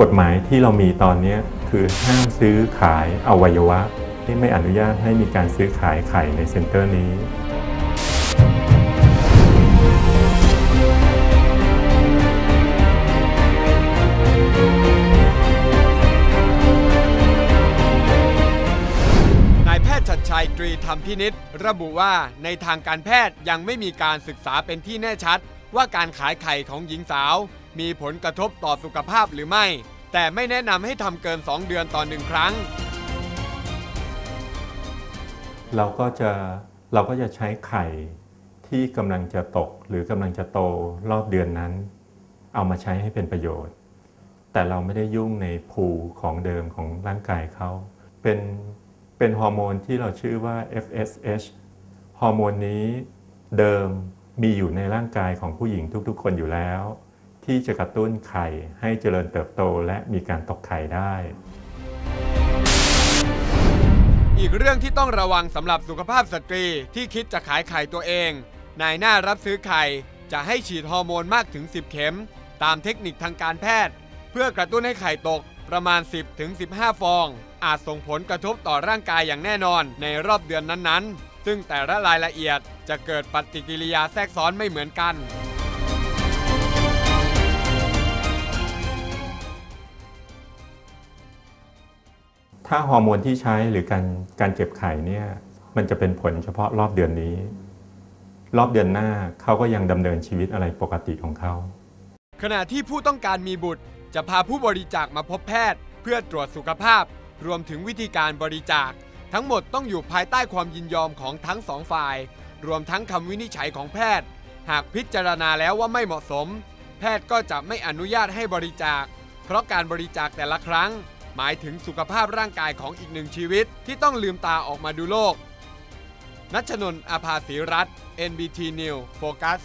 กฎหมายที่เรามีตอนนี้คือห้ามซื้อขายอวัยวะ ที่ไม่อนุญาตให้มีการซื้อขายไข่ในเซ็นเตอร์นี้นายแพทย์ชัดชัยตรีธรรมพินิษระบุว่าในทางการแพทย์ยังไม่มีการศึกษาเป็นที่แน่ชัด ว่าการขายไข่ของหญิงสาว มีผลกระทบต่อสุขภาพหรือไม่ แต่ไม่แนะนำให้ทำเกิน 2 เดือนต่อหนึ่งครั้ง เราก็จะเราก็จะใช้ไข่ที่กำลังจะตกหรือกำลังจะโตรอบเดือนนั้น เอามาใช้ให้เป็นประโยชน์ แต่เราไม่ได้ยุ่งในภูของเดิมของร่างกายเขาเป็นเป็นฮอร์โมนที่เราชื่อว่า FSH ฮอร์โมนนี้เดิมมีอยู่ในร่างกายของผู้หญิงทุกๆ คนอยู่แล้ว ที่จะกระตุ้นไข่ให้เจริญเติบโตและมีการตกไข่ได้ อีกเรื่องที่ต้องระวังสำหรับสุขภาพสตรีที่คิดจะขายไข่ตัวเอง นายหน้ารับซื้อไข่ จะให้ฉีดฮอร์โมนมากถึง 10 เข็ม ตามเทคนิคทางการแพทย์ เพื่อกระตุ้นให้ไข่ตกประมาณ 10ถึง15 ฟอง อาจส่งผลกระทบต่อร่างกายอย่างแน่นอนในรอบเดือนนั้นๆ ซึ่งแต่ละรายละเอียดจะเกิดปฏิกิริยาแทรกซ้อนไม่เหมือนกัน ถ้าฮอร์โมนที่ใช้หรือการการเก็บไข่เนี่ยมันจะเป็นผลเฉพาะรอบเดือนนี้ รอบเดือนหน้าเขาก็ยังดำเนินชีวิตอะไรปกติของเขา ขณะที่ผู้ต้องการมีบุตร จะพาผู้บริจาคมาพบแพทย์ เพื่อตรวจสุขภาพ รวมถึงวิธีการบริจาค ทั้งหมดต้องอยู่ภายใต้ความยินยอมของทั้งสองฝ่าย รวมทั้งคำวินิจฉัยของแพทย์ หากพิจารณาแล้วว่าไม่เหมาะสม แพทย์ก็จะไม่อนุญาตให้บริจาค เพราะการบริจาคแต่ละครั้ง หมายถึงสุขภาพร่างกายของอีกหนึ่งชีวิตที่ต้องลืมตาออกมาดูโลก นัชนนท์อาภาศีรัตน์ NBT News Focus